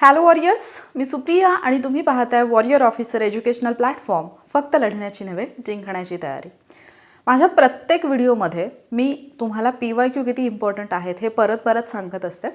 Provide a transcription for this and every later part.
Hello warriors मी सुप्रिया आणि तुम्ही पाहताय वॉरियर ऑफिसर एज्युकेशनल प्लॅटफॉर्म फक्त लढण्याची नव्हे जिंकण्याची तयारी. माझ्या प्रत्येक व्हिडिओमध्ये मी तुम्हाला पी वाय क्यू किती इम्पॉर्टंट आहेत हे परत परत सांगत असते.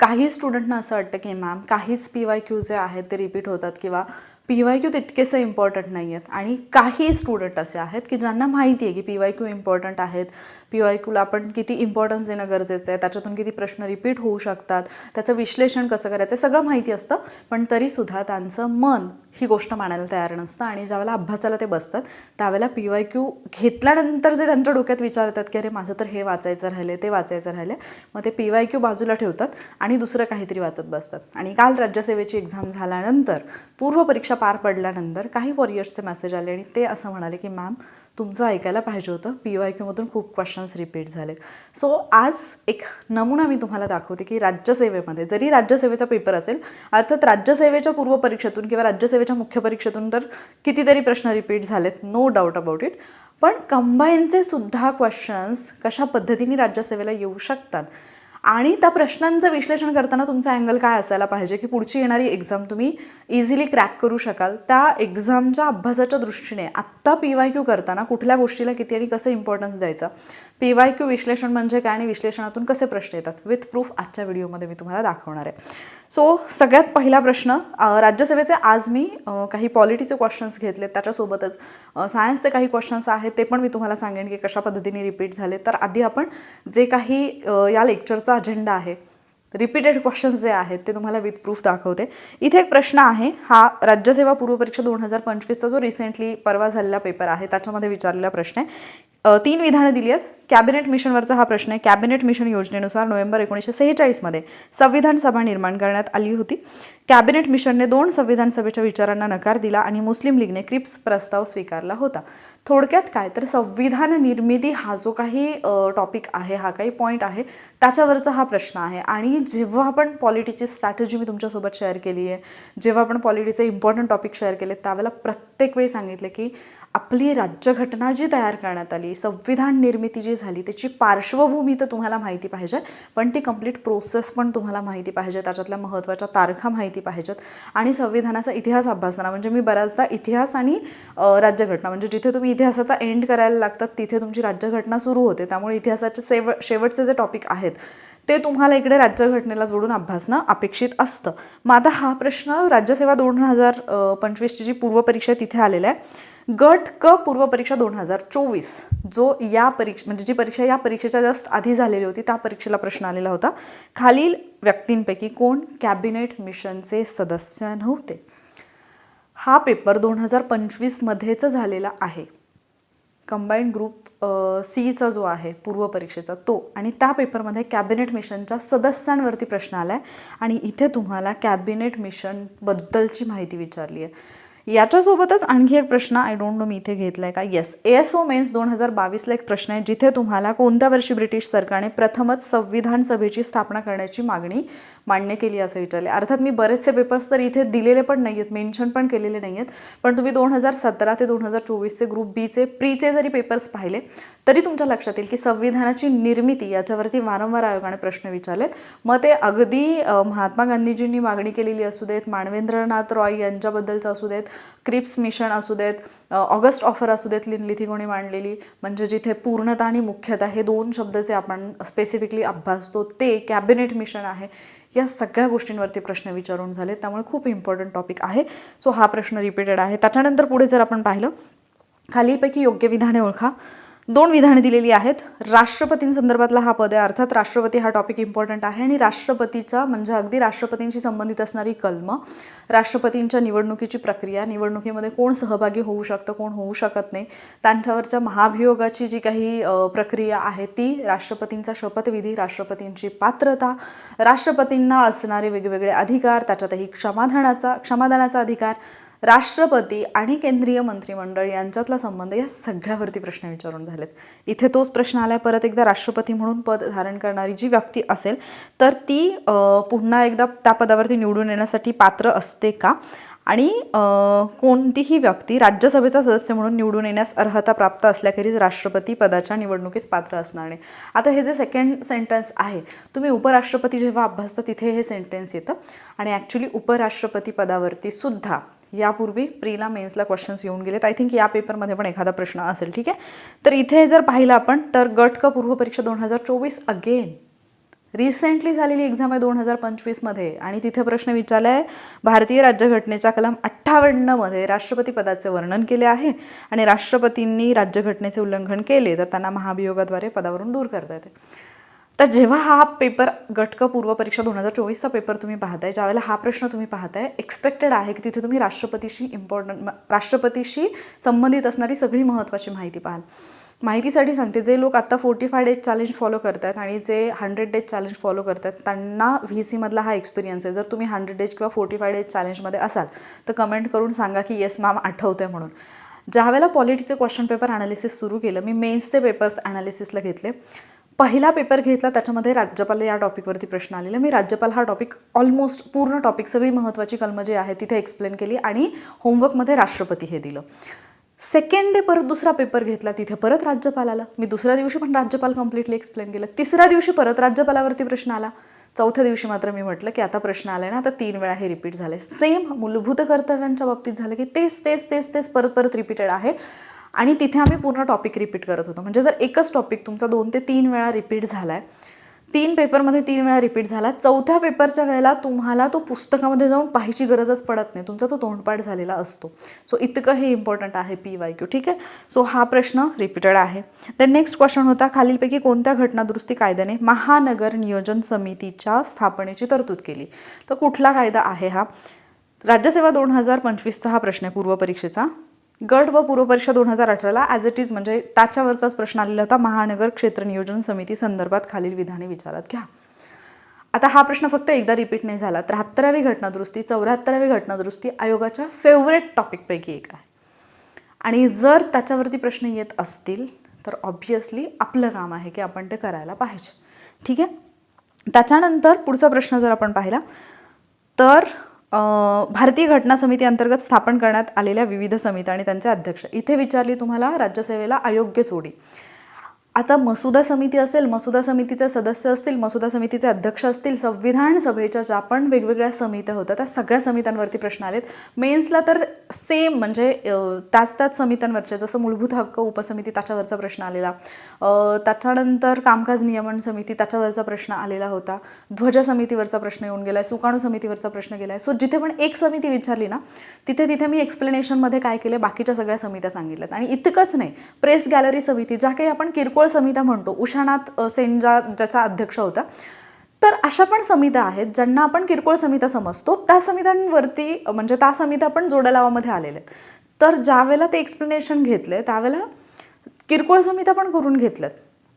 काही स्टुडंटना असं वाटतं की मॅम काहीच पी वाय क्यू जे आहेत ते रिपीट होतात किंवा पी वाय क्यू तितकेसे इम्पॉर्टंट नाही आहेत आणि काही स्टुडंट असे आहेत की ज्यांना माहिती आहे की पी वाय क्यू इम्पॉर्टंट आहेत पी वाय क्यूला आपण किती इम्पॉर्टन्स देणं गरजेचं आहे त्याच्यातून किती प्रश्न रिपीट होऊ शकतात त्याचं विश्लेषण कसं करायचं सगळं माहिती असतं. पण तरीसुद्धा त्यांचं मन ही गोष्ट मानायला तयार नसतं आणि ज्यावेळेला अभ्यासाला ते बसतात त्यावेळेला पी वाय क्यू घेतल्यानंतर जे त्यांच्या डोक्यात विचार येतात की अरे माझं तर हे वाचायचं राहिले ते वाचायचं राहिले मग ते पी वाय क्यू बाजूला ठेवतात आणि दुसरं काहीतरी वाचत बसतात. आणि काल राज्यसेवेची एक्झाम झाल्यानंतर पूर्वपरीक्षा पार पडल्यानंतर काही वॉरियर्सचे मेसेज आले आणि ते असं म्हणाले की मॅम तुमचं ऐकायला पाहिजे होतं. पी वाय क्यूमधून खूप क्वेश्चन्स रिपीट झाले सो आज एक नमुना मी तुम्हाला दाखवते की राज्यसेवेमध्ये जरी राज्यसेवेचा पेपर असेल अर्थात राज्यसेवेच्या पूर्वपरीक्षेतून किंवा राज्यसेवेच्या मुख्य परीक्षेतून तर कितीतरी प्रश्न रिपीट झालेत नो डाऊट अबाउट इट पण कंबाईनचे सुद्धा क्वेश्चन्स कशा पद्धतीने राज्यसेवेला येऊ शकतात? आणि त्या प्रश्नांचं विश्लेषण करताना तुमचा अँगल काय असायला पाहिजे की पुढची येणारी एक्झाम तुम्ही इझिली क्रॅक करू शकाल. त्या एक्झामच्या अभ्यासाच्या दृष्टीने आत्ता पी वाय क्यू करताना कुठल्या गोष्टीला किती आणि कसं इम्पॉर्टन्स द्यायचं? पी वाय क्यू विश्लेषण म्हणजे काय आणि विश्लेषणातून कसे प्रश्न येतात? विथ प्रूफ आजच्या व्हिडिओमध्ये मी तुम्हाला दाखवणार आहे. सो सगळ्यात पहिला प्रश्न राज्यसभेचे राज्यसेवेचे आज मी काही पॉलिटीचे क्वेश्चन्स घेतले त्याच्यासोबतच सायन्सचे काही क्वेश्चन्स आहेत ते पण मी तुम्हाला सांगेन की कशा पद्धतीने रिपीट झाले. तर आधी आपण जे काही या लेक्चरचा अजेंडा आहे रिपीटेड क्वेश्चन्स जे आहेत ते तुम्हाला विथ प्रूफ दाखवते. इथे एक प्रश्न आहे हा राज्यसेवा पूर्वपरीक्षा दोन हजार पंचवीसचा जो रिसेंटली परवा झालेला पेपर आहे त्याच्यामध्ये विचारलेला प्रश्न आहे तीन विधानं दिली आहेत. कॅबिनेट मिशनवरचा हा प्रश्न आहे. कॅबिनेट मिशन योजनेनुसार नोव्हेंबर एकोणीसशे सेहेचाळीसमध्ये संविधान सभा निर्माण करण्यात आली होती. कॅबिनेट मिशनने दोन संविधान सभेच्या विचारांना नकार दिला आणि मुस्लिम लीगने क्रिप्स प्रस्ताव स्वीकारला होता. थोडक्यात काय? तर संविधान निर्मिती हा जो काही टॉपिक आहे हा काही पॉईंट आहे त्याच्यावरचा हा प्रश्न आहे. आणि जेव्हा आपण पॉलिटीची स्ट्रॅटेजी मी तुमच्यासोबत शेअर केली आहे जेव्हा आपण पॉलिटीचे इम्पॉर्टंट टॉपिक शेअर केले त्यावेळेला प्रत्येक वेळी सांगितले की आपली राज्यघटना जी तयार करण्यात आली संविधान निर्मिती जी झाली त्याची पार्श्वभूमी तर तुम्हाला माहिती पाहिजे पण ती कंप्लीट प्रोसेस पण तुम्हाला माहिती पाहिजे त्याच्यातल्या महत्त्वाच्या तारखा माहिती पाहिजेत. आणि संविधानाचा इतिहास अभ्यासताना म्हणजे मी बऱ्याचदा इतिहास आणि राज्यघटना म्हणजे जिथे तुम्ही इतिहासाचा एंड करायला लागतात तिथे तुमची राज्यघटना सुरू होते. त्यामुळे इतिहासाचे सेव शेवटचे जे टॉपिक आहेत ते तुम्हाला इकडे राज्यघटनेला जोडून अभ्यासणं अपेक्षित असतं. मग आता हा प्रश्न राज्यसेवा दोन हजार पंचवीसची जी पूर्वपरीक्षा तिथे आलेला आहे. गट क पूर्वपरीक्षा दोन हजार चोवीस जो या परीक्षा म्हणजे जी परीक्षा या परीक्षेच्या जस्ट आधी झालेली होती त्या परीक्षेला प्रश्न आलेला होता. खालील व्यक्तींपैकी कोण कॅबिनेट मिशनचे सदस्य नव्हते? हा पेपर दोन हजार पंचवीसमध्येच झालेला आहे. कंबाईंड ग्रुप सीचा जो आहे पूर्व परीक्षेचा तो. आणि त्या पेपरमध्ये कॅबिनेट मिशनच्या सदस्यांवरती प्रश्न आला आहे आणि इथे तुम्हाला कॅबिनेट मिशनबद्दलची माहिती विचारली आहे याच्यासोबतच आणखी एक प्रश्न आय डोंट नो मी इथे घेतला आहे का? Yes A S O mains दोन हजार बावीसला एक प्रश्न आहे जिथे तुम्हाला कोणत्या वर्षी ब्रिटिश सरकारने प्रथमच संविधान सभेची स्थापना करण्याची मागणी मान्य केली असं विचारले. अर्थात मी बरेचसे पेपर्स तर इथे दिलेले पण नाही आहेत मेन्शन पण केलेले नाही आहेत पण तुम्ही दोन हजार सतरा ते दोन हजार चोवीसचे ग्रुप बीचे प्रीचे जरी पेपर्स पाहिले तरी तुमच्या लक्षात येईल की संविधानाची निर्मिती याच्यावरती वारंवार आयोगाने प्रश्न विचारलेत. मग ते अगदी महात्मा गांधीजींनी मागणी केलेली असू देत मानवेंद्रनाथ रॉय यांच्याबद्दलचं असू देत क्रिप्स मिशन असू देत ऑगस्ट ऑफर असू देत लिनलिथिगोने मांडलेली म्हणजे जिथे पूर्णता आणि मुख्यता हे दोन शब्द जे आपण स्पेसिफिकली अभ्यासतो ते कॅबिनेट मिशन आहे. या सगळ्या गोष्टींवरती प्रश्न विचारून झाले. त्यामुळे खूप इम्पॉर्टंट टॉपिक आहे. सो हा प्रश्न रिपीटेड आहे. त्याच्यानंतर पुढे जर आपण पाहिलं खालीलपैकी योग्य विधाने ओळखा. दोन विधाने दिलेली आहेत. राष्ट्रपतींसंदर्भातला हा पद आहे. अर्थात राष्ट्रपती हा टॉपिक इम्पॉर्टंट आहे आणि राष्ट्रपतीचा म्हणजे अगदी राष्ट्रपतींशी संबंधित असणारी कलम राष्ट्रपतींच्या निवडणुकीची प्रक्रिया निवडणुकीमध्ये कोण सहभागी होऊ शकतं कोण होऊ शकत नाही त्यांच्यावरच्या महाभियोगाची जी काही प्रक्रिया आहे ती राष्ट्रपतींचा शपथविधी राष्ट्रपतींची पात्रता राष्ट्रपतींना असणारे वेगवेगळे अधिकार त्याच्यातही क्षमाधानाचा क्षमादानाचा अधिकार राष्ट्रपती आणि केंद्रीय मंत्रिमंडळ यांच्यातला संबंध या सगळ्यावरती प्रश्न विचारून झालेत. इथे तोच प्रश्न आला परत एकदा राष्ट्रपती म्हणून पद धारण करणारी जी व्यक्ती असेल तर ती पुन्हा एकदा त्या पदावरती निवडून येण्यासाठी पात्र असते का? आणि कोणतीही व्यक्ती राज्यसभेचा सदस्य म्हणून निवडून येण्यास अर्हता प्राप्त असल्याखेरीज राष्ट्रपती पदाच्या निवडणुकीस पात्र असणार नाही. आता हे जे सेकंड सेंटेन्स आहे तुम्ही उपराष्ट्रपती जेव्हा अभ्यासता तिथे हे सेंटेन्स येतं. आणि ॲक्च्युली उपराष्ट्रपती पदावरती सुद्धा यापूर्वी प्रीला मेन्सला क्वेश्चन्स येऊन गेलेत. आय थिंक या पेपरमध्ये पण एखादा प्रश्न असेल ठीक आहे? तर इथे जर पाहिलं आपण तर गट क पूर्व परीक्षा दोन हजार चोवीस अगेन रिसेंटली झालेली एक्झाम आहे दोन हजार पंचवीसमध्ये आणि तिथे प्रश्न विचारला आहे भारतीय राज्यघटनेच्या कलम अठ्ठावन्नमध्ये राष्ट्रपती पदाचे वर्णन केले आहे आणि राष्ट्रपतींनी राज्यघटनेचे उल्लंघन केले तर त्यांना महाभियोगाद्वारे पदावरून दूर करता येते. तर जेव्हा हा पेपर गटक पूर्व परीक्षा दोन हजार चोवीसचा पेपर तुम्ही पाहताय ज्यावेळेला हा प्रश्न तुम्ही पाहताय एक्सपेक्टेड आहे की तिथे तुम्ही राष्ट्रपतीशी इम्पॉर्टंट राष्ट्रपतीशी संबंधित असणारी सगळी महत्त्वाची माहिती पाहाल. माहितीसाठी सांगते जे लोक आत्ता forty five days challenge follow करतात आणि जे हंड्रेड डेज चॅलेंज फॉलो करतात त्यांना व्ही सीमधला हा एक्सपिरियन्स आहे. जर तुम्ही हंड्रेड डेज किंवा फोर्टी फाय डेज चॅलेंजमध्ये असाल तर कमेंट करून सांगा की येस मॅम आठवते म्हणून. ज्यावेळेला पॉलिटीचे क्वेश्चन पेपर ॲनालिसिस सुरू केलं मी मेन्सचे पेपर्स ॲनालिसिसला घेतले. पहिला पेपर घेतला त्याच्यामध्ये राज्यपाल या टॉपिकवरती प्रश्न आलेला. मी राज्यपाल हा टॉपिक ऑलमोस्ट पूर्ण टॉपिक सगळी महत्त्वाची कलमं जी आहे तिथे एक्सप्लेन केली आणि होमवर्कमध्ये राष्ट्रपती हे दिलं. सेकंड डे परत दुसरा पेपर घेतला तिथे परत राज्यपाल आला मी दुसऱ्या दिवशी पण राज्यपाल कम्प्लिटली एक्सप्लेन केलं. तिसऱ्या दिवशी परत राज्यपालावरती प्रश्न आला. चौथ्या दिवशी मात्र मी म्हटलं की आता प्रश्न आला ना आता तीन वेळा हे रिपीट झाले सेम मूलभूत कर्तव्यांच्या बाबतीत झालं की तेच तेच तेच तेच परत परत रिपीटेड आहे. आणि तिथे आम्ही पूर्ण टॉपिक रिपीट करत होतो. म्हणजे जर एकच टॉपिक तुमचा दोन ते तीन वेळा रिपीट झाला आहे तीन पेपरमध्ये तीन वेळा रिपीट झाला. चौथ्या पेपरच्या वेळेला तुम्हाला तो पुस्तकामध्ये जाऊन पाहायची गरजच पडत नाही. तुमचा तो तोंडपाठ झालेला असतो. सो इतकं हे इम्पॉर्टंट आहे पी वाय क्यू ठीक आहे? सो हा प्रश्न रिपीटेड आहे. देन नेक्स्ट क्वेश्चन होता खालीलपैकी कोणत्या घटनादुरुस्ती कायद्याने महानगर नियोजन समितीच्या स्थापनेची तरतूद केली? तर कुठला कायदा आहे हा? राज्यसेवा दोन हजार पंचवीसचा हा प्रश्न आहे पूर्व परीक्षेचा. गट व पूर्व परीक्षा दोन हजार अठराला ॲज इट इज म्हणजे त्याच्यावरचाच प्रश्न आलेला होता. महानगर क्षेत्र नियोजन समिती संदर्भात खालील विधाने विचारात घ्या. आता हा प्रश्न फक्त एकदा रिपीट नाही झाला. त्र्याहत्तरावी घटनादुरुस्ती चौऱ्याहत्तरावी घटनादुरुस्ती आयोगाच्या फेवरेट टॉपिकपैकी एक आहे. आणि जर त्याच्यावरती प्रश्न येत असतील तर ऑब्वियसली आपलं काम आहे की आपण ते करायला पाहिजे. ठीक आहे? त्याच्यानंतर पुढचा प्रश्न जर आपण पाहिला तर भारतीय घटना समिती अंतर्गत स्थापन करण्यात आलेल्या विविध समित्या आणि त्यांचे अध्यक्ष. इथे विचारली तुम्हाला राज्यसेवेला अयोग्य सोडी. आता मसुदा समिती असेल मसुदा समितीचे सदस्य असतील मसुदा समितीचे अध्यक्ष असतील संविधान सभेच्या ज्या पण वेगवेगळ्या समित्या होत्या त्या सगळ्या समित्यांवरती प्रश्न आलेत. मेन्सला तर सेम म्हणजे त्याच त्याच समित्यांवरचे जसं मूलभूत हक्क उपसमिती त्याच्यावरचा प्रश्न आलेला. त्याच्यानंतर कामकाज नियमन समिती त्याच्यावरचा प्रश्न आलेला होता. ध्वज समितीवरचा प्रश्न येऊन गेला आहे सुकाणू समितीवरचा प्रश्न गेला आहे सो जिथे पण एक समिती विचारली ना तिथे तिथे मी एक्सप्लेनेशनमध्ये काय केले बाकीच्या सगळ्या समित्या सांगितल्यात. आणि इतकंच नाही प्रेस गॅलरी समिती ज्या काही आपण किरकोळ समित्या म्हणतो उषाणात अ, सेन ज्या ज्याचा अध्यक्ष होता तर अशा पण समित्या आहेत ज्यांना आपण किरकोळ समित्या समजतो. त्या समित्यांवरती म्हणजे त्या समित्या पण जोड्या आलेल्या आहेत. तर ज्यावेळेला ते एक्सप्लेनेशन घेतले त्यावेळेला किरकोळ समित्या पण करून घेतल्यात.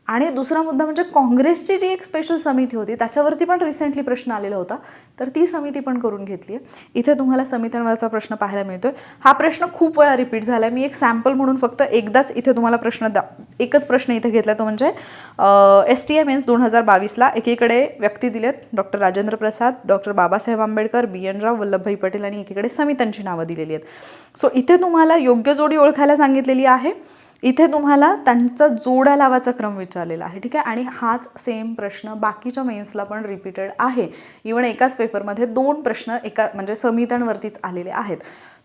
आणि दुसरा मुद्दा म्हणजे काँग्रेसची जी एक स्पेशल समिती होती त्याच्यावरती पण रिसेंटली प्रश्न आलेला होता. तर ती समिती पण करून घेतली आहे. इथे तुम्हाला समित्यांवरचा प्रश्न पाहायला मिळतोय. हा प्रश्न खूप वेळा रिपीट झाला आहे मी एक सॅम्पल म्हणून फक्त एकदाच इथे तुम्हाला प्रश्न दा एकच प्रश्न इथे घेतला तो म्हणजे एस टी एम एन्स दोन हजार बावीसला एकीकडे व्यक्ती दिलेत doctor Rajendra Prasad doctor Babasaheb Ambedkar B N Rau Vallabhbhai Patel आणि एकीकडे समित्यांची नावं दिलेली आहेत. सो इथे तुम्हाला योग्य जोडी ओळखायला सांगितलेली आहे. इथे तुम्हाला त्यांचा जोड्या लावाचा क्रम विचारलेला आहे ठीक आहे? आणि हाच सेम प्रश्न बाकीच्या मेन्सला पण रिपीटेड आहे. इवन एकाच पेपरमध्ये दोन प्रश्न एका म्हणजे समित्यांवरतीच आलेले आहेत.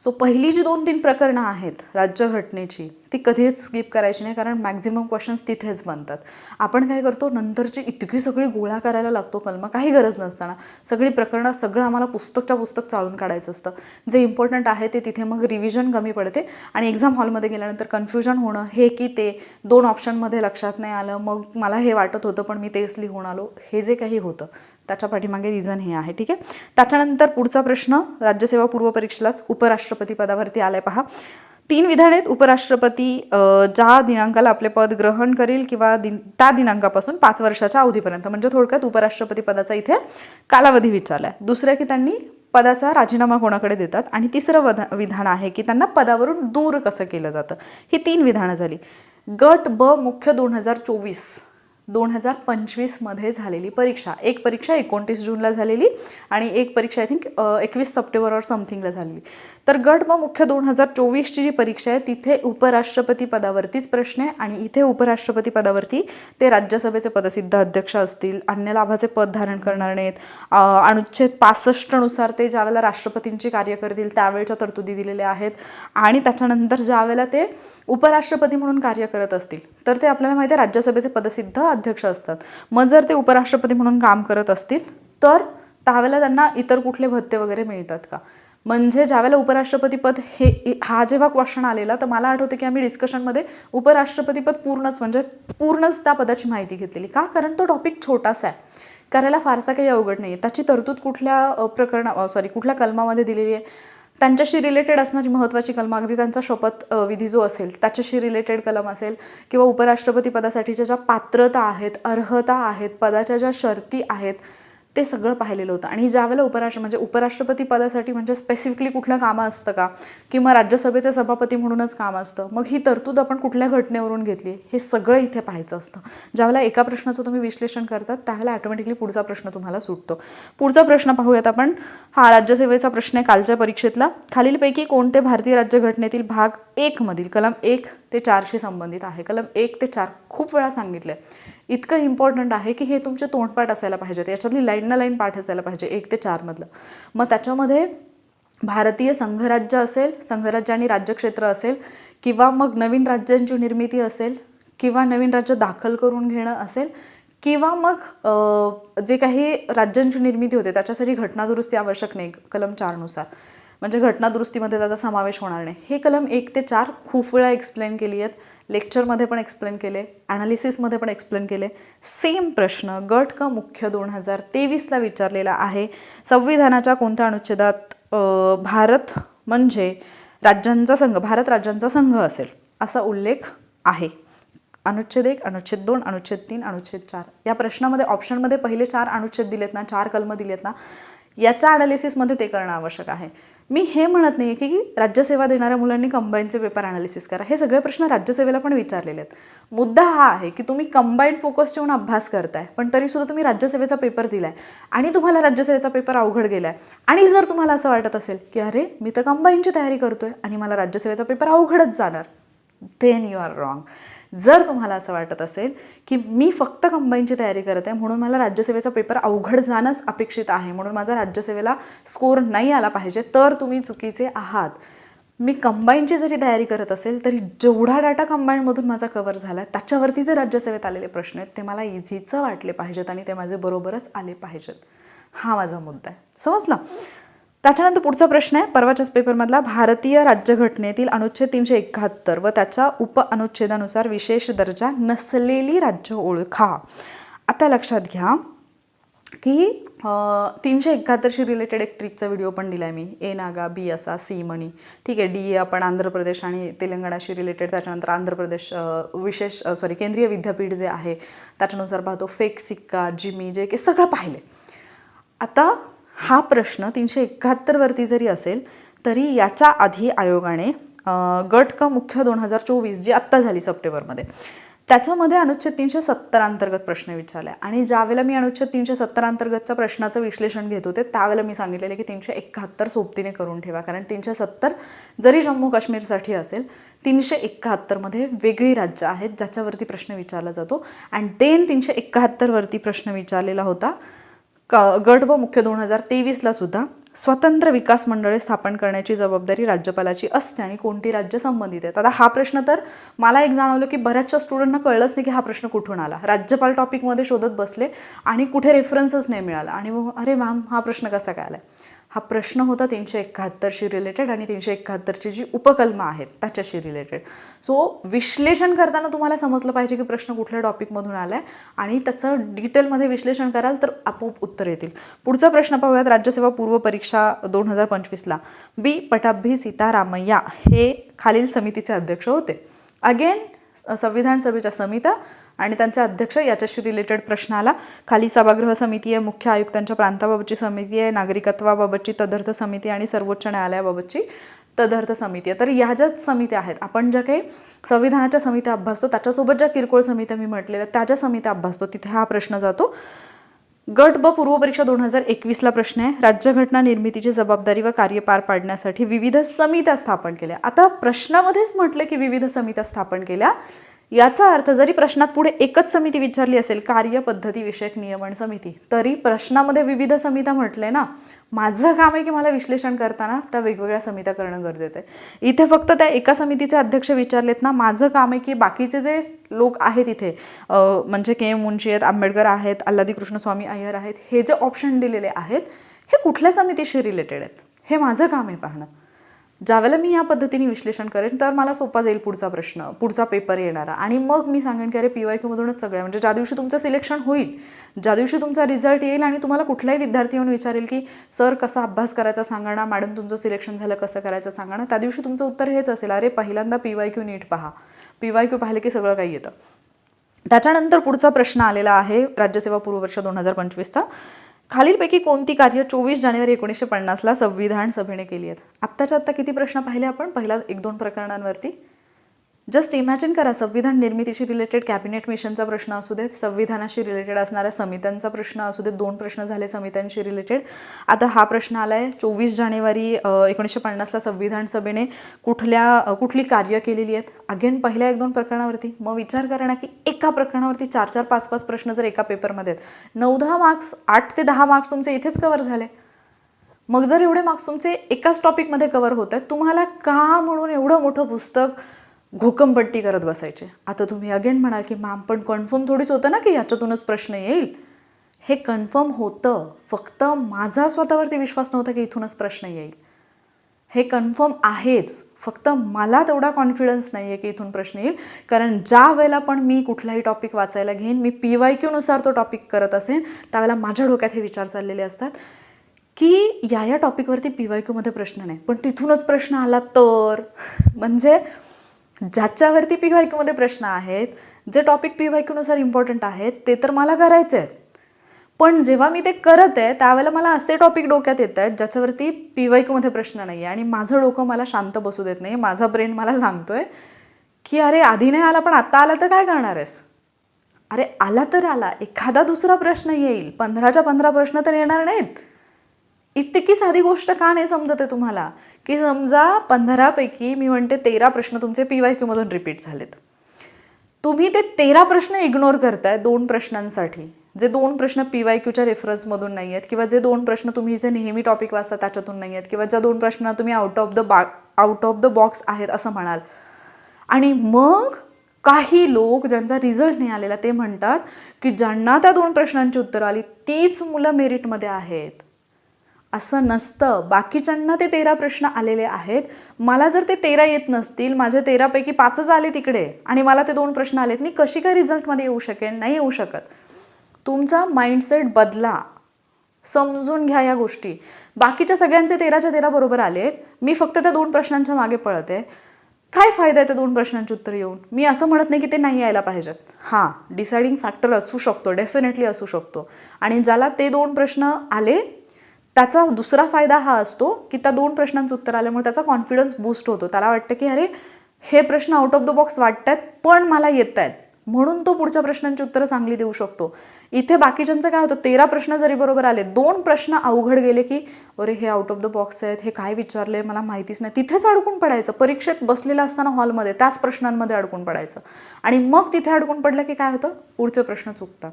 सो पहिली जी दोन तीन प्रकरणं आहेत राज्यघटनेची ती कधीच स्किप करायची नाही कारण मॅक्झिमम क्वेश्चन्स तिथेच बनतात. आपण काय करतो नंतरची इतकी सगळी गोळा करायला लागतो कलमं काही गरज नसताना. सगळी प्रकरणं सगळं आम्हाला पुस्तकच्या पुस्तक चालून काढायचं असतं. जे इम्पॉर्टंट आहे ते तिथे मग रिव्हिजन कमी पडते. आणि एक्झाम हॉलमध्ये गेल्यानंतर कन्फ्युजन होणं हे की ते दोन ऑप्शनमध्ये लक्षात नाही आलं मग मला हे वाटत होतं पण मी तेच लिहून आलो हे जे काही होतं. त्याच्या पाठीमागे रिझन हे आहे ठीक आहे? त्याच्यानंतर पुढचा प्रश्न राज्यसेवा पूर्व परीक्षेलाच उपराष्ट्रपती पदावरती आलाय पहा. तीन विधान आहेत उपराष्ट्रपती ज्या दिनांकाला आपले पद ग्रहण करेल किंवा दिन त्या दिनांकापासून पाच वर्षाच्या अवधीपर्यंत म्हणजे थोडक्यात उपराष्ट्रपती पदाचा इथे कालावधी विचारला आहे दुसरं की त्यांनी पदाचा राजीनामा कोणाकडे देतात? आणि तिसरं वधा विधान आहे की त्यांना पदावरून दूर कसं केलं जातं? ही तीन विधानं झाली. गट ब मुख्य दोन हजार चोवीस. दोन हजार पंचवीसमध्ये झालेली परीक्षा. एक परीक्षा एकोणतीस जूनला झालेली आणि एक परीक्षा आय थिंक एकवीस सप्टेंबर और समथिंगला झालेली. तर गट व मुख्य दोन हजार चोवीसची जी परीक्षा आहे तिथे उपराष्ट्रपती पदावरतीच प्रश्न आहे आणि इथे उपराष्ट्रपती पदावरती ते राज्यसभेचे पदसिद्ध अध्यक्ष असतील अन्य लाभाचे पद धारण करणार नाहीत. अनुच्छेद पासष्टनुसार ते ज्यावेळेला राष्ट्रपतींची कार्य करतील त्यावेळच्या तरतुदी दिलेल्या आहेत. आणि त्याच्यानंतर ज्यावेळेला ते उपराष्ट्रपती म्हणून कार्य करत असतील तर ते आपल्याला माहिती आहे राज्यसभेचे पदसिद्ध अध्यक्ष असतात. मग जर ते उपराष्ट्रपती म्हणून काम करत असतील तर त्यावेळेला त्यांना इतर कुठले भत्ते वगैरे मिळतात का? म्हणजे ज्यावेळेला उपराष्ट्रपतीपद हे हा जेव्हा क्वेश्चन आलेला तर मला आठवतं की आम्ही डिस्कशनमध्ये उपराष्ट्रपतीपद पूर्णच म्हणजे पूर्णच त्या पदाची माहिती घेतलेली. का? कारण तो टॉपिक छोटासा आहे. करायला फारसा काही अवघड नाही आहे त्याची तरतूद कुठल्या प्रकरणा सॉरी कुठल्या कलमामध्ये दिलेली आहे? त्यांच्याशी रिलेटेड असणारी महत्त्वाची कलम अगदी त्यांचा शपथ विधी जो असेल त्याच्याशी रिलेटेड कलम असेल किंवा उपराष्ट्रपती पदासाठीच्या ज्या पात्रता आहेत अर्हता आहेत पदाच्या ज्या शर्ती आहेत ते सगळं पाहिलेलं होतं. आणि ज्यावेळेला उपराष्ट्र म्हणजे उपराष्ट्रपती पदासाठी म्हणजे स्पेसिफिकली कुठलं कामं असतं का? किंवा राज्यसभेचे सभापती म्हणूनच काम असतं. मग ही तरतूद आपण कुठल्या घटनेवरून घेतली? हे सगळं इथे पाहायचं असतं. ज्यावेळेला एका प्रश्नाचं तुम्ही विश्लेषण करतात त्यावेळेला ऑटोमॅटिकली पुढचा प्रश्न तुम्हाला सुटतो. पुढचा प्रश्न पाहूयात आपण. हा राज्यसेवेचा प्रश्न आहे कालच्या परीक्षेतला. खालीलपैकी कोणते भारतीय राज्यघटनेतील भाग एकमधील कलम एक ते चारशी संबंधित आहे. कलम एक ते चार खूप वेळा सांगितलं इतकं इम्पॉर्टंट आहे की हे तुमचे तोंडपाठ असायला पाहिजेत. याच्यातली लाईन ना लाईन पाठ असायला पाहिजे एक ते चारमधलं मग त्याच्यामध्ये भारतीय संघराज्य असेल संघराज्य आणि राज्यक्षेत्र असेल किंवा मग नवीन राज्यांची निर्मिती असेल किंवा नवीन राज्य दाखल करून घेणं असेल किंवा मग जे काही राज्यांची निर्मिती होते त्याच्यासाठी घटनादुरुस्ती आवश्यक नाही कलम चारनुसार. म्हणजे घटनादुरुस्तीमध्ये त्याचा समावेश होणार नाही. हे कलम एक ते चार खूप वेळा एक्सप्लेन केली आहेत. लेक्चरमध्ये पण एक्सप्लेन केले. ॲनालिसिसमध्ये पण एक्सप्लेन केले. सेम प्रश्न गट क मुख्य दोन हजार तेवीसला विचारलेला आहे. संविधानाच्या कोणत्या अनुच्छेदात भारत म्हणजे राज्यांचा संघ भारत राज्यांचा संघ असेल असा उल्लेख आहे. अनुच्छेद एक अनुच्छेद दोन अनुच्छेद तीन अनुच्छेद चार. या प्रश्नामध्ये ऑप्शनमध्ये पहिले चार अनुच्छेद दिलेत ना चार कलम दिलेत ना याच्या ॲनालिसिसमध्ये ते करणं आवश्यक आहे. मी हे म्हणत नाही की राज्यसेवा देणाऱ्या मुलांनी कंबाईनचे पेपर ॲनालिसिस करा. हे सगळे प्रश्न राज्यसेवेला पण विचारलेले आहेत. मुद्दा हा आहे की तुम्ही कंबाईंड फोकस ठेवून अभ्यास करताय पण तरीसुद्धा तुम्ही राज्यसेवेचा पेपर दिलाय आणि तुम्हाला राज्यसेवेचा पेपर अवघड गेलाय. आणि जर तुम्हाला असं वाटत असेल की अरे मी तर कंबाईनची तयारी करतोय आणि मला राज्यसेवेचा पेपर अवघडच जाणार देन यू आर रॉंग जर तुम्हाला असं वाटत असेल की मी फक्त कंबाईनची तयारी करत आहे म्हणून मला राज्यसेवेचा पेपर अवघड जाणंच अपेक्षित आहे म्हणून माझा राज्यसेवेला स्कोर नाही आला पाहिजे तर तुम्ही चुकीचे आहात. मी कंबाईनची जरी तयारी करत असेल तरी जेवढा डाटा कंबाईनमधून माझा कवर झाला आहे त्याच्यावरती जे राज्यसेवेत आलेले प्रश्न आहेत ते मला इझीचं वाटले पाहिजेत आणि ते माझे बरोबरच आले पाहिजेत. हा माझा मुद्दा आहे. समजला? त्याच्यानंतर पुढचा प्रश्न आहे. परवाच्याच पेपरमधला भारतीय राज्यघटनेतील अनुच्छेद तीनशे एकाहत्तर व त्याच्या उप अनुच्छेदानुसार विशेष दर्जा नसलेली राज्य ओळखा. आता लक्षात घ्या की तीनशे एकाहत्तरशी रिलेटेड एक ट्रिकचा व्हिडिओ पण दिला आहे मी. ए नागा बी असा सी मणी. ठीक आहे डी आपण आंध्र प्रदेश आणि तेलंगणाशी रिलेटेड त्याच्यानंतर आंध्र प्रदेश विशेष सॉरी केंद्रीय विद्यापीठ जे आहे त्याच्यानुसार पाहतो फेक सिक्का जिमी जे की सगळं पाहिले आता हा प्रश्न तीनशे एकाहत्तरवरती जरी असेल तरी याच्या आधी आयोगाने गट क मुख्य दोन हजार चोवीस जी आत्ता झाली सप्टेंबरमध्ये त्याच्यामध्ये अनुच्छेद तीनशे सत्तर अंतर्गत प्रश्न विचारला. आणि ज्यावेळेला मी अनुच्छेद तीनशे सत्तर अंतर्गतच्या प्रश्नाचं विश्लेषण घेत होते त्यावेळेला मी सांगितलेलं की तीनशे एकाहत्तर सोबतीने करून ठेवा. कारण तीनशे सत्तर जरी जम्मू काश्मीरसाठी असेल तीनशे एकाहत्तरमध्ये वेगळी राज्य आहेत ज्याच्यावरती प्रश्न विचारला जातो. अँड देन तीनशे एकाहत्तरवरती प्रश्न विचारलेला होता क गट व मुख्य दोन हजार तेवीसला सुद्धा स्वतंत्र विकास मंडळे स्थापन करण्याची जबाबदारी राज्यपालाची असते आणि कोणती राज्य संबंधित आहेत? आता हा प्रश्न तर मला एक जाणवलं की बऱ्याचशा स्टुडंटना कळलंच नाही की हा प्रश्न कुठून आला. राज्यपाल टॉपिकमध्ये शोधत बसले आणि कुठे रेफरन्सच नाही मिळाला. आणि अरे मॅम हा प्रश्न कसा काय आला हा प्रश्न होता तीनशे एकाहत्तरशी रिलेटेड आणि तीनशे एकाहत्तरची जी उपकल्मा आहेत त्याच्याशी रिलेटेड सो विश्लेषण करताना तुम्हाला समजलं पाहिजे की प्रश्न कुठल्या टॉपिकमधून आला आहे आणि त्याचं डिटेलमध्ये विश्लेषण कराल तर आपोआप उत्तर येतील. पुढचा प्रश्न पाहूयात राज्यसेवा पूर्व परीक्षा दोन हजार पंचवीसला. बी पटाभी सीतारामय्या हे खालील समितीचे अध्यक्ष होते. अगेन संविधान सभेच्या समित्या आणि त्यांचे अध्यक्ष याच्याशी रिलेटेड प्रश्न आला. खाली सभागृह समिती आहे मुख्य आयुक्तांच्या प्रांताबाबतची समिती आहे नागरिकत्वाबाबतची तदर्थ समिती आणि सर्वोच्च न्यायालयाबाबतची तदर्थ समिती आहे. तर या ज्या समित्या आहेत आपण ज्या काही संविधानाच्या समित्या अभ्यासतो त्याच्यासोबत ज्या किरकोळ समित्या मी म्हटलेल्या त्या ज्या समित्या अभ्यासतो तिथे हा प्रश्न जातो. गट ब पूर्व परीक्षा दोन हजार एकवीसला प्रश्न आहे. राज्यघटना निर्मितीची जबाबदारी व कार्य पार पाडण्यासाठी विविध समित्या स्थापन केल्या. आता प्रश्नामध्येच म्हटलं की विविध समित्या स्थापन केल्या. याचा अर्थ जरी प्रश्नात पुढे एकच समिती विचारली असेल कार्यपद्धती विषयक नियमन समिती तरी प्रश्नामध्ये विविध समित्या म्हटले ना माझं काम आहे की मला विश्लेषण करताना त्या वेगवेगळ्या समित्या करणं गरजेचं आहे. इथे फक्त त्या एका समितीचे अध्यक्ष विचारलेत ना माझं काम आहे की बाकीचे जे लोक आहेत इथे म्हणजे के एम मुंशी आहेत आंबेडकर आहेत अल्लादी कृष्णस्वामी अय्यर आहेत हे जे ऑप्शन दिलेले आहेत हे कुठल्या समितीशी रिलेटेड आहेत? हे माझं काम आहे पाहणं. ज्यावेळेला मी या पद्धतीने विश्लेषण करेन तर मला सोपा जाईल पुढचा प्रश्न पुढचा पेपर येणारा. आणि मग मी सांगेन की अरे पी वाय क्यूमधूनच सगळ्या म्हणजे ज्या दिवशी तुमचं सिलेक्शन होईल ज्या दिवशी तुमचा रिझल्ट येईल आणि तुम्हाला कुठलाही विद्यार्थी येऊन विचारेल की सर कसा अभ्यास करायचा सांगा ना मॅडम तुमचं सिलेक्शन झालं कसं करायचं सांगा ना त्या दिवशी तुमचं उत्तर हेच असेल अरे पहिल्यांदा पी वाय क्यू नीट पहा. पी वाय क्यू पाहिले की सगळं काही येतं. त्याच्यानंतर पुढचा प्रश्न आलेला आहे राज्यसेवा पूर्ववर्ष दोन हजार पंचवीसचा. खालीलपैकी कोणती कार्य चोवीस जानेवारी एकोणीसशे पन्नासला संविधान सभेने केली आहेत? आत्ताच्या आत्ता किती प्रश्न पाहिले आपण? पहिला एक दोन प्रकरणांवरती. जस्ट इमॅजिन करा संविधान निर्मितीशी रिलेटेड कॅबिनेट मिशनचा प्रश्न असू देत संविधानाशी रिलेटेड असणाऱ्या समित्यांचा प्रश्न असू देत दोन प्रश्न झाले समित्यांशी रिलेटेड आता हा प्रश्न आला आहे चोवीस जानेवारी एकोणीसशे पन्नासला संविधान सभेने कुठल्या कुठली कार्य केलेली आहेत? अगेन पहिल्या एक दोन प्रकरणावरती. मग विचार करा ना की एका प्रकरणावरती चार चार पाच पाच प्रश्न जर एका पेपरमध्ये आहेत. नऊ दहा मार्क्स आठ ते दहा मार्क्स तुमचे इथेच कवर झाले. मग जर एवढे मार्क्स तुमचे एकाच टॉपिकमध्ये कवर होत आहेत तुम्हाला का म्हणून एवढं मोठं पुस्तक घोकमपट्टी करत बसायचे. आता तुम्ही अगेन म्हणाल की मॅम पण कन्फर्म थोडीच होतं ना की याच्यातूनच प्रश्न येईल? हे कन्फर्म होतं. फक्त माझा स्वतःवरती विश्वास नव्हता की इथूनच प्रश्न येईल. हे कन्फर्म आहेच. फक्त मला तेवढा कॉन्फिडन्स नाही आहे की इथून प्रश्न येईल. कारण ज्या वेळेला पण मी कुठलाही टॉपिक वाचायला घेईन मी पी वाय क्यूनुसार तो टॉपिक करत असेन त्यावेळेला माझ्या डोक्यात हे विचार चाललेले असतात की या या टॉपिकवरती पी वाय क्यूमध्ये प्रश्न नाही. पण तिथूनच प्रश्न आला तर. म्हणजे ज्याच्यावरती पी व्हायक्यूमध्ये प्रश्न आहेत जे टॉपिक पी व्हायक्यूनुसार इम्पॉर्टंट आहेत ते तर मला करायचे आहेत. पण जेव्हा मी ते करत आहे त्यावेळेला मला असे टॉपिक डोक्यात येत आहेत ज्याच्यावरती पी वाय क्यूमध्ये प्रश्न नाही आहे आणि माझं डोकं मला शांत बसू देत नाही. माझा ब्रेन मला सांगतोय की अरे आधी नाही आला पण आत्ता आला तर काय करणार आहेस? अरे आला तर आला. एखादा दुसरा प्रश्न येईल. पंधराच्या पंधरा प्रश्न तर येणार नाहीत. इतकी साधी गोष्ट का नाही समजत आहे तुम्हाला? की समजा पंधरापैकी मी म्हणते तेरा प्रश्न तुमचे पी वाय क्यूमधून रिपीट झालेत. तुम्ही ते तेरा प्रश्न इग्नोर करताय दोन प्रश्नांसाठी. जे दोन प्रश्न पी वाय क्यूच्या रेफरन्समधून नाही आहेत किंवा जे दोन प्रश्न तुम्ही जे नेहमी टॉपिक वाचता त्याच्यातून नाही आहेत किंवा ज्या दोन प्रश्न तुम्ही आउट ऑफ द बा आउट ऑफ द बॉक्स आहेत असं म्हणाल. आणि मग काही लोक ज्यांचा रिझल्ट नाही आलेला ते म्हणतात की ज्यांना त्या दोन प्रश्नांची उत्तरं आली तीच मुलं मेरिटमध्ये आहेत. असं नसतं. बाकीच्यांना ते तेरा प्रश्न आलेले आहेत. मला जर ते तेरा येत नसतील माझे तेरापैकी पाचच आले तिकडे आणि मला ते दोन प्रश्न आलेत मी कशी काय रिझल्टमध्ये येऊ शकेन? नाही येऊ शकत. तुमचा माइंडसेट बदला. समजून घ्या या गोष्टी. बाकीच्या सगळ्यांचे तेराच्या तेरा बरोबर आलेत. मी फक्त त्या दोन प्रश्नांच्या मागे पळते. काय फायदा आहे त्या दोन प्रश्नांची उत्तर येऊन? मी असं म्हणत नाही की ते नाही यायला पाहिजेत. हां डिसाइडिंग फॅक्टर असू शकतो. डेफिनेटली असू शकतो. आणि ज्याला ते दोन प्रश्न आले त्याचा दुसरा फायदा हा असतो की त्या दोन प्रश्नांचं उत्तर आल्यामुळे त्याचा कॉन्फिडन्स बूस्ट होतो. त्याला वाटतं की अरे हे प्रश्न आउट ऑफ द बॉक्स वाटत आहेत पण मला येत आहेत म्हणून तो पुढच्या प्रश्नांची उत्तरं चांगली देऊ शकतो. इथे बाकीच्यांचं काय होतं तेरा प्रश्न जरी बरोबर आले दोन प्रश्न अवघड गेले की अरे हे आउट ऑफ द बॉक्स आहेत हे काय विचारले मला माहितीच नाही. तिथेच अडकून पडायचं. परीक्षेत बसलेलं असताना हॉलमध्ये त्याच प्रश्नांमध्ये अडकून पडायचं. आणि मग तिथे अडकून पडलं की काय होतं? पुढचे प्रश्न चुकतात.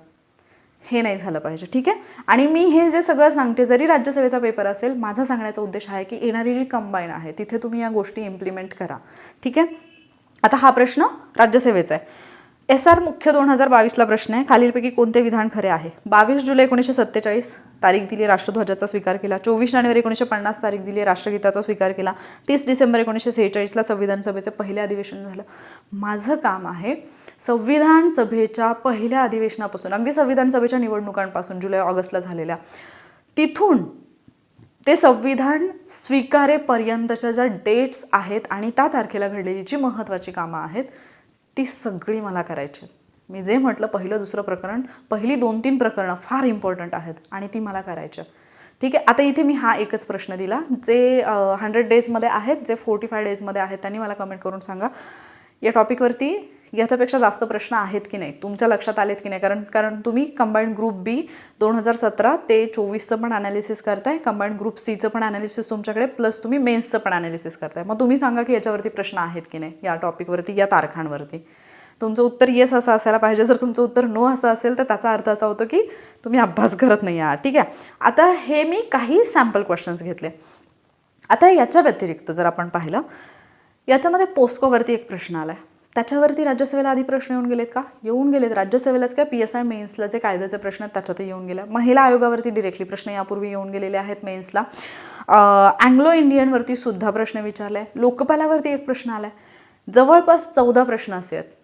हे नाही झालं पाहिजे ठीक आहे? आणि मी हे जे सगळं सांगते जरी राज्यसेवेचा पेपर असेल माझा सांगण्याचा उद्देश आहे की येणारी जी कंबाईन आहे तिथे तुम्ही या गोष्टी इम्प्लिमेंट करा ठीक आहे? आता हा प्रश्न राज्यसेवेचा आहे. एस आर मुख्य दोन हजार बावीसला प्रश्न आहे. खालीलपैकी कोणते विधान खरे आहे? बावीस जुलै एकोणीसशे सत्तेचाळीस तारीख दिली राष्ट्रध्वजाचा स्वीकार केला. चोवीस जानेवारी एकोणीसशे पन्नास तारीख दिली राष्ट्रगीताचा स्वीकार केला. तीस डिसेंबर एकोणीसशे सेहेचाळीसला संविधान सभेचं पहिले अधिवेशन झालं. माझं काम आहे संविधान सभेच्या पहिल्या अधिवेशनापासून अगदी संविधान सभेच्या निवडणुकांपासून जुलै ऑगस्टला झालेल्या तिथून ते संविधान स्वीकारेपर्यंतच्या ज्या डेट्स आहेत आणि त्या तारखेला घडलेली जी महत्त्वाची कामं आहेत ती सगळी मला करायची मी जे म्हटलं पहिलं दुसरं प्रकरण पहिली दोन तीन प्रकरणं फार इम्पॉर्टंट आहेत आणि ती मला करायची ठीक आहे आता इथे मी हा एकच प्रश्न दिला. जे हंड्रेड डेजमध्ये आहेत जे फोर्टी फाय डेजमध्ये आहेत त्यांनी मला कमेंट करून सांगा. या टॉपिकवरती याच्यापेक्षा जास्त प्रश्न आहेत की नाही? तुमच्या लक्षात आलेत की नाही? कारण कारण तुम्ही कंबाईंड ग्रुप बी दोन हजार सतरा ते चोवीसचं पण अनालिसिस करताय. कंबाईंड ग्रुप सीचं पण अनालिसिस तुमच्याकडे प्लस तुम्ही मेन्सचं पण अनालिसिस करताय. मग तुम्ही सांगा की याच्यावरती प्रश्न आहेत की नाही या टॉपिकवरती या तारखांवरती. तुमचं उत्तर येस असं असायला पाहिजे. जर तुमचं उत्तर नो असं असेल तर त्याचा अर्थ असा होतो की तुम्ही अभ्यास करत नाही आहात. ठीक आहे? आता हे मी काही सॅम्पल क्वेश्चन्स घेतले. आता याच्या व्यतिरिक्त जर आपण पाहिलं याच्यामध्ये पोस्कोवरती एक प्रश्न आला आहे त्याच्यावरती राज्यसेवेला आधी प्रश्न येऊन गेलेत का? येऊन गेलेत. राज्यसेवेलाच काय? पी एस आय मेन्सला जे कायद्याचे प्रश्न आहेत त्याच्यातही येऊन गेले महिला आयोगावरती डिरेक्टली प्रश्न यापूर्वी येऊन गेलेले आहेत मेन्सला. अँग्लो इंडियनवरती सुद्धा प्रश्न विचारलाय लोकपालावरती एक प्रश्न आला आहे जवळपास चौदा प्रश्न असे आहेत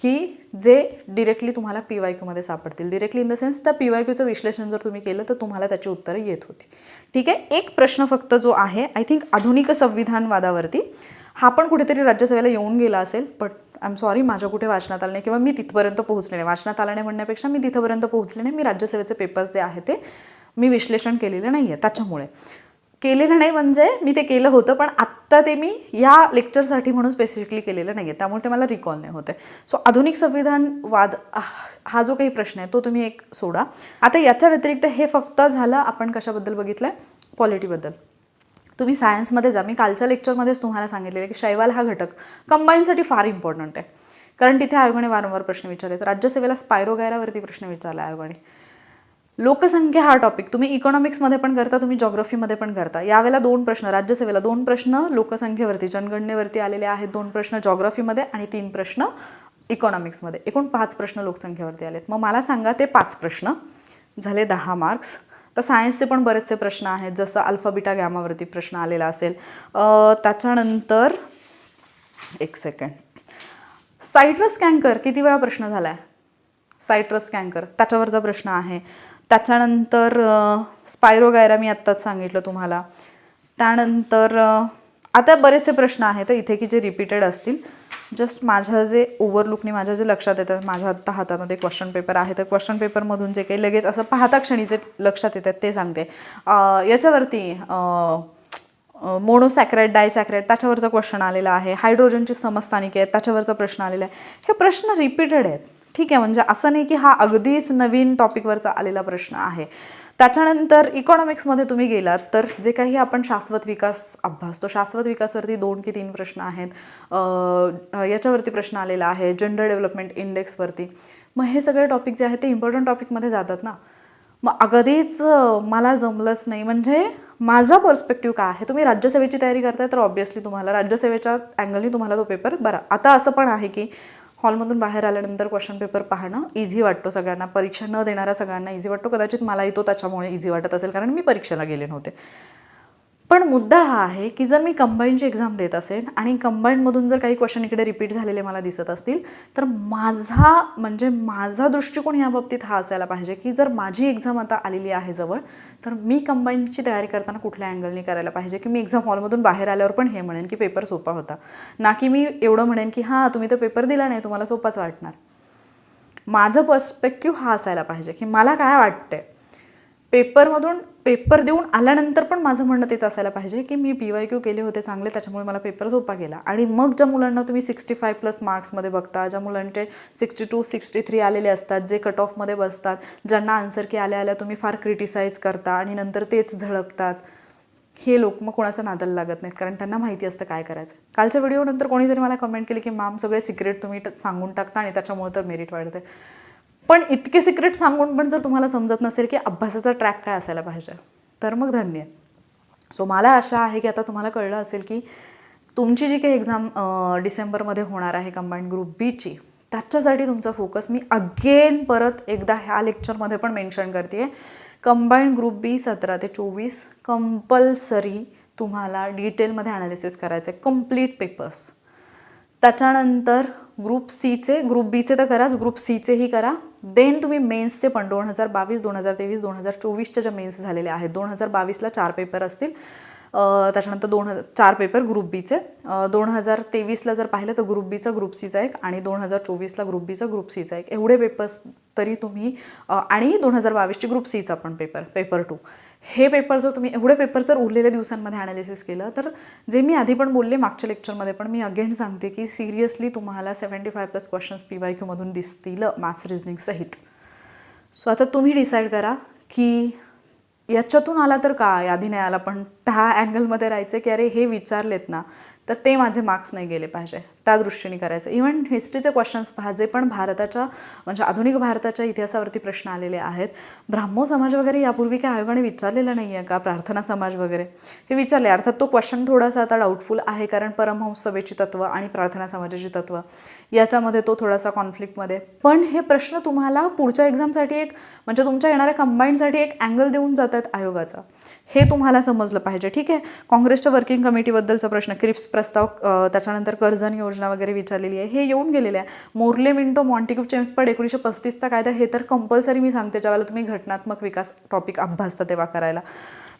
की जे डिरेक्टली तुम्हाला पी वाय क्यूमध्ये सापडतील. डिरेक्टली इन द सेन्स त्या पी वाय क्यूचं विश्लेषण जर तुम्ही केलं तर तुम्हाला त्याची उत्तरं येत होती. ठीक आहे? एक प्रश्न फक्त जो आहे आय थिंक आधुनिक संविधानवादावरती हा पण कुठेतरी राज्यसभेला येऊन गेला असेल बट आय एम सॉरी माझ्या कुठे वाचनात आलं नाही किंवा मी तिथपर्यंत पोहोचले नाही. वाचनात आलं नाही म्हणण्यापेक्षा मी तिथंपर्यंत पोहोचले नाही. मी राज्यसभेचे पेपर्स जे आहे ते मी विश्लेषण केलेलं नाही आहे त्याच्यामुळे. केलेलं नाही म्हणजे मी ते केलं होतं पण आत्ता ते मी या लेक्चरसाठी म्हणून स्पेसिफिकली केलेलं नाही आहे त्यामुळे ते मला रिकॉल नाही होते. सो आधुनिक संविधानवाद हा जो काही प्रश्न आहे तो तुम्ही एक सोडा. आता याच्या व्यतिरिक्त हे फक्त झालं आपण कशाबद्दल बघितलं आहे पॉलिटीबद्दल तुम्ही सायन्समध्ये जा. मी कालच्या लेक्चरमध्येच तुम्हाला सांगितलेलं की शैवाल हा घटक कंबाईनसाठी फार इम्पॉर्टंट आहे. कारण तिथे आयोगाने वारंवार प्रश्न विचारले राज्यसेवेला स्पायरोगायरावरती प्रश्न विचारला आयोगाने लोकसंख्या हा टॉपिक तुम्ही इकॉनॉमिक्समध्ये पण करता तुम्ही जॉग्रफीमध्ये पण करता. यावेळेला दोन प्रश्न राज्यसेवेला दोन प्रश्न लोकसंख्येवरती जनगणनेवरती आलेले आहेत दोन प्रश्न जॉग्रफीमध्ये आणि तीन प्रश्न इकॉनॉमिक्समध्ये एकूण पाच प्रश्न लोकसंख्येवरती आलेत. मग मला सांगा ते पाच प्रश्न झाले दहा मार्क्स तर सायन्सचे पण बरेचसे प्रश्न आहेत जसं अल्फाबिटा गॅमावरती प्रश्न आलेला असेल. त्याच्यानंतर एक सेकंड सायट्रस कँकर किती वेळा प्रश्न झाला आहे सायट्रस कँकर त्याच्यावरचा प्रश्न आहे. त्याच्यानंतर स्पायरोगायरा मी आत्ताच सांगितलं तुम्हाला. त्यानंतर आता बरेचसे प्रश्न आहेत इथे की जे रिपीटेड असतील. जस्ट माझ्या जे ओव्हरलुकने माझ्या जे लक्षात येतात माझ्या आत्ता हातामध्ये क्वेश्चन पेपर आहे तर क्वेश्चन पेपरमधून जे काही लगेच असं पाहता क्षणी जे लक्षात येतात ते सांगते. याच्यावरती मोनोसॅक्राईड डायसॅक्राईड त्याच्यावरचा क्वेश्चन आलेला आहे. हायड्रोजनची समस्थानिके आहेत त्याच्यावरचा प्रश्न आलेला आहे. हे प्रश्न रिपीटेड आहेत. ठीक आहे म्हणजे असं नाही की हा अगदीच नवीन टॉपिकवरचा आलेला प्रश्न आहे. त्याच्यानंतर इकॉनॉमिक्समध्ये तुम्ही गेलात तर जे काही आपण शाश्वत विकास अभ्यासतो शाश्वत विकासावरती दोन की तीन प्रश्न आहेत. याच्यावरती प्रश्न आलेला आहे जेंडर डेव्हलपमेंट इंडेक्सवरती मग हे सगळे टॉपिक जे आहेत ते इम्पॉर्टंट टॉपिकमध्ये जातात ना. मग अगदीच मला जमलंच नाही. म्हणजे माझा पर्स्पेक्टिव्ह काय आहे? तुम्ही राज्यसेवेची तयारी करताय तर ऑब्व्हियसली तुम्हाला राज्यसेवेच्या अँगलनी तुम्हाला तो पेपर बरा. आता असं पण आहे की हॉलमधून बाहेर आल्यानंतर क्वेश्चन पेपर पाहणं इझी वाटतो सगळ्यांना. परीक्षा न देणाऱ्या सगळ्यांना इझी वाटतो. कदाचित मलाही तो त्याच्यामुळे इझी वाटत असेल कारण मी परीक्षेला गेले नव्हते. पण मुद्दा हा आहे की जर मी कंबाईनची एक्झाम देत असेल आणि कंबाईनमधून जर काही क्वेश्चन इकडे रिपीट झालेले मला दिसत असतील तर माझा म्हणजे माझा दृष्टिकोन या बाबतीत हा असायला पाहिजे की जर माझी एक्झाम आता आलेली आहे जवळ तर मी कंबाईनची तयारी करताना कुठल्या अँगलनी करायला पाहिजे की मी एक्झाम हॉलमधून बाहेर आल्यावर पण हे म्हणेन की पेपर सोपा होता. ना की मी एवढं म्हणेन की हां तुम्ही तर पेपर दिला नाही तुम्हाला सोपाच वाटणार. माझं पर्स्पेक्टिव्ह हा असायला पाहिजे की मला काय वाटतंय? पेपरमधून पेपर देऊन आल्यानंतर पण माझं म्हणणं तेच असायला पाहिजे की मी पी वाय क्यू केले होते चांगले त्याच्यामुळे मला पेपर सोपा गेला. आणि मग ज्या मुलांना तुम्ही सिक्स्टी फाय प्लस मार्क्समध्ये बघता ज्या मुलांचे सिक्स्टी टू सिक्स्टी थ्री आलेले असतात जे कट ऑफमध्ये बसतात ज्यांना आन्सर की आल्या आल्या तुम्ही फार क्रिटिसाईज करता आणि नंतर तेच झळकतात हे लोक मग कोणाचं नादल लागत नाहीत कारण त्यांना माहिती असतं काय करायचं. कालच्या व्हिडिओनंतर कोणीतरी मला कमेंट केली की मॅम सगळे सिक्रेट तुम्ही सांगून टाकता आणि त्याच्यामुळे तर मेरिट वाढते पण इतके सिक्रेट सांगून पण जर तुम्हाला समजत नसेल की अभ्यासाचा ट्रॅक काय असायला पाहिजे तर मग धन्य सो मला आशा आहे की आता तुम्हाला कळलं असेल की तुमची जी काही एक्झाम डिसेंबरमध्ये होणार आहे कंबाईंड ग्रुप बीची त्याच्यासाठी तुमचा फोकस मी अगेन परत एकदा ह्या लेक्चरमध्ये पण मेन्शन करते कंबाईंड ग्रुप बी सतरा ते चोवीस कंपल्सरी तुम्हाला डिटेलमध्ये ॲनालिसिस करायचं आहे कंप्लीट पेपर्स त्याच्यानंतर ग्रुप सीचे ग्रुप बीचे तर कराच ग्रुप सीचेही करा. देन तुम्ही मेन्सचे पण दोन हजार बावीस दोन हजार तेवीस दोन हजार चोवीसच्या ज्या मेन्स झालेल्या आहेत दोन हजार बावीसला चार पेपर असतील. त्याच्यानंतर दोन हजार चार पेपर ग्रुप बीचे दोन हजार तेवीसला जर पाहिलं तर ग्रुप बीचा ग्रुप सीचा एक आणि दोन हजार चोवीसला ग्रुप बीचा ग्रुप सीचा एक. एवढे पेपर्स तरी तुम्ही आणि दोन हजार बावीसची ग्रुप सीचा पण पेपर पेपर टू हे पेपर जर तुम्ही एवढे पेपर जर उरलेल्या दिवसांमध्ये ॲनालिसिस केलं तर जे मी आधी पण बोलले मागच्या लेक्चरमध्ये पण मी अगेन सांगते की सिरियसली तुम्हाला seventy five plus questions P Y क्यूमधून दिसतील मॅथ्स रिजनिंग सहित. सो आता तुम्ही डिसाईड करा की याच्यातून आला तर काय? आधी नाही आला पण त्या अँगलमध्ये राहायचं की अरे हे विचारलेत ना तर ते माझे मार्क्स नाही गेले पाहिजे. त्या दृष्टीने करायचं. इव्हन हिस्ट्रीचे क्वेश्चन्स पहा पण भारताच्या म्हणजे आधुनिक भारताच्या इतिहासावरती प्रश्न आलेले आहेत. ब्राह्मो समाज वगैरे यापूर्वी काय आयोगाने विचारलेलं नाही आहे का? प्रार्थना समाज वगैरे. हे विचारले अर्थात तो क्वेश्चन थोडासा आता डाऊटफुल आहे कारण परमहंस सभेची तत्व आणि प्रार्थना समाजाची तत्व. याच्यामध्ये तो थोडासा कॉन्फ्लिक्टमध्ये पण हे प्रश्न तुम्हाला पुढच्या एक्झामसाठी एक म्हणजे तुमच्या येणाऱ्या कंबाईंडसाठी एक अँगल देऊन जात आहेत आयोगाचा. हे तुम्हाला समजलं पाहिजे ठीक आहे? काँग्रेसच्या वर्किंग कमिटीबद्दलचा प्रश्न क्रिप्स प्रस्ताव त्याच्यानंतर कर्जन योजना योजना वगैरे विचारलेली आहे. हे येऊन गेलेले आहे. मोर्ले मिंटो मॉन्टिक्यू चेम्सपड एकोणीसशे पस्तीसचा कायदा हे तर कंपल्सरी मी सांगते. ज्यावेळेला तुम्ही घटनात्मक विकास टॉपिक अभ्यासता तेव्हा करायला.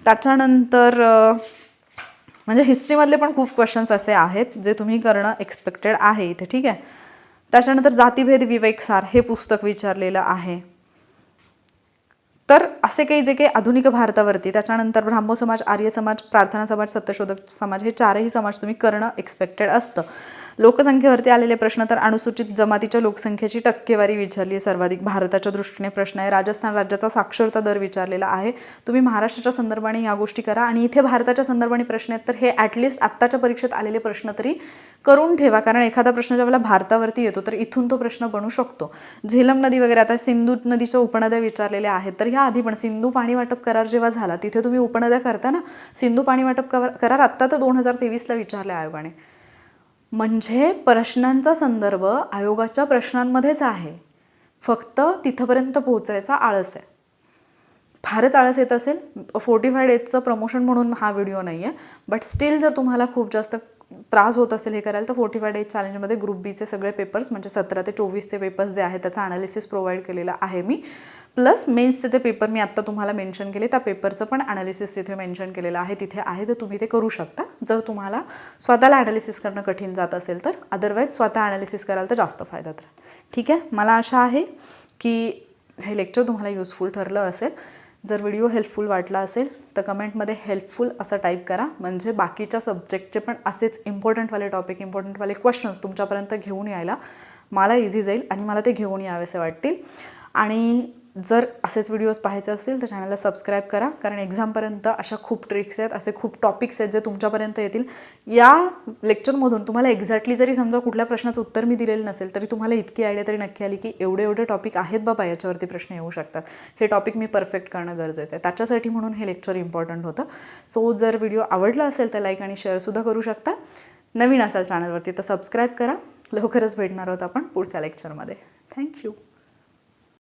त्याच्यानंतर म्हणजे हिस्ट्रीमधले पण खूप क्वेश्चन्स असे आहेत जे तुम्ही करणं एक्सपेक्टेड आहे इथे ठीक आहे? त्याच्यानंतर जातीभेद विवेकसार हे पुस्तक विचारलेलं आहे. तर असे काही जे काही आधुनिक भारतावरती त्याच्यानंतर ब्राह्मो समाज आर्य समाज प्रार्थना समाज सत्यशोधक समाज हे चारही समाज तुम्ही करणं एक्सपेक्टेड असतं. लोकसंख्येवरती आलेले प्रश्न तर अनुसूचित जमातीच्या लोकसंख्येची टक्केवारी विचारली आहे सर्वाधिक. भारताच्या दृष्टीने प्रश्न आहे. राजस्थान राज्याचा साक्षरता दर विचारलेला आहे. तुम्ही महाराष्ट्राच्या संदर्भाने या गोष्टी करा. आणि इथे भारताच्या संदर्भाने प्रश्न आहेत तर हे ॲटलिस्ट आत्ताच्या परीक्षेत आलेले प्रश्न तरी करून ठेवा. कारण एखादा प्रश्न ज्यावेळेला भारतावरती येतो तर इथून तो प्रश्न बनू शकतो. झेलम नदी वगैरे आता सिंधू नदीच्या उपनद्या विचारलेल्या आहेत तर ह्या आधी पण सिंधू पाणी वाटप करार जेव्हा झाला तिथे तुम्ही उपनद्या करता ना सिंधू पाणी वाटप करार आत्ता तर दोन हजार तेवीसला विचारला आयोगाने. म्हणजे प्रश्नांचा संदर्भ आयोगाच्या प्रश्नांमध्येच आहे. फक्त तिथंपर्यंत पोहोचायचा आळस आहे. फारच आळस येत असेल फोर्टी फाय डेजचं प्रमोशन म्हणून हा व्हिडिओ नाही आहे बट स्टील जर तुम्हाला खूप जास्त त्रास होत असेल हे करायला तर फोर्टी फाय डेज चॅलेंजमध्ये ग्रुप बीचे सगळे पेपर्स म्हणजे सतरा ते चोवीसचे पेपर्स जे आहेत त्याचा अनालिसिस प्रोव्हाइड केलेला आहे मी. प्लस मेन्सचे जे पेपर मी आत्ता तुम्हाला मेन्शन केले त्या पेपरचं पण अनालिसिस तिथे मेन्शन केलेलं आहे तिथे आहे तर तुम्ही ते करू शकता. जर तुम्हाला स्वतःला ॲनालिसिस करणं कठीण जात असेल तर अदरवाईज स्वतः ॲनालिसिस कराल तर जास्त फायदा तर ठीक आहे? मला आशा आहे की हे लेक्चर तुम्हाला युजफुल ठरलं असेल. जर व्हिडिओ हेल्पफुल वाटला असेल तर कमेंटमध्ये हेल्पफुल असं टाईप करा. म्हणजे बाकीच्या सब्जेक्टचे पण असेच इम्पॉर्टंटवाले टॉपिक इम्पॉर्टंटवाले क्वेश्चन्स तुमच्यापर्यंत घेऊन यायला. मला इझी जाईल आणि मला ते घेऊन यावेसे वाटतील. आणि जर असेच व्हिडिओज पाहायचे असतील तर चॅनलला सबस्क्राईब करा. कारण एक्झामपर्यंत अशा खूप ट्रिक्स आहेत असे खूप टॉपिक्स आहेत जे तुमच्यापर्यंत येतील. या लेक्चरमधून तुम्हाला एक्झॅक्टली जरी समजा कुठल्या प्रश्नाचं उत्तर मी दिलेलं नसेल तरी तुम्हाला इतकी आयडिया तरी नक्की आली की एवढे एवढे टॉपिक आहेत बाबा याच्यावरती प्रश्न येऊ शकतात. हे टॉपिक मी परफेक्ट करणं गरजेचं आहे. त्याच्यासाठी म्हणून हे लेक्चर इम्पॉर्टंट होतं. सो जर व्हिडिओ आवडला असेल तर लाईक आणि शेअरसुद्धा करू शकता. नवीन असाल चॅनलवरती तर सबस्क्राईब करा. लवकरच भेटणार आहोत आपण पुढच्या लेक्चरमध्ये थँक्यू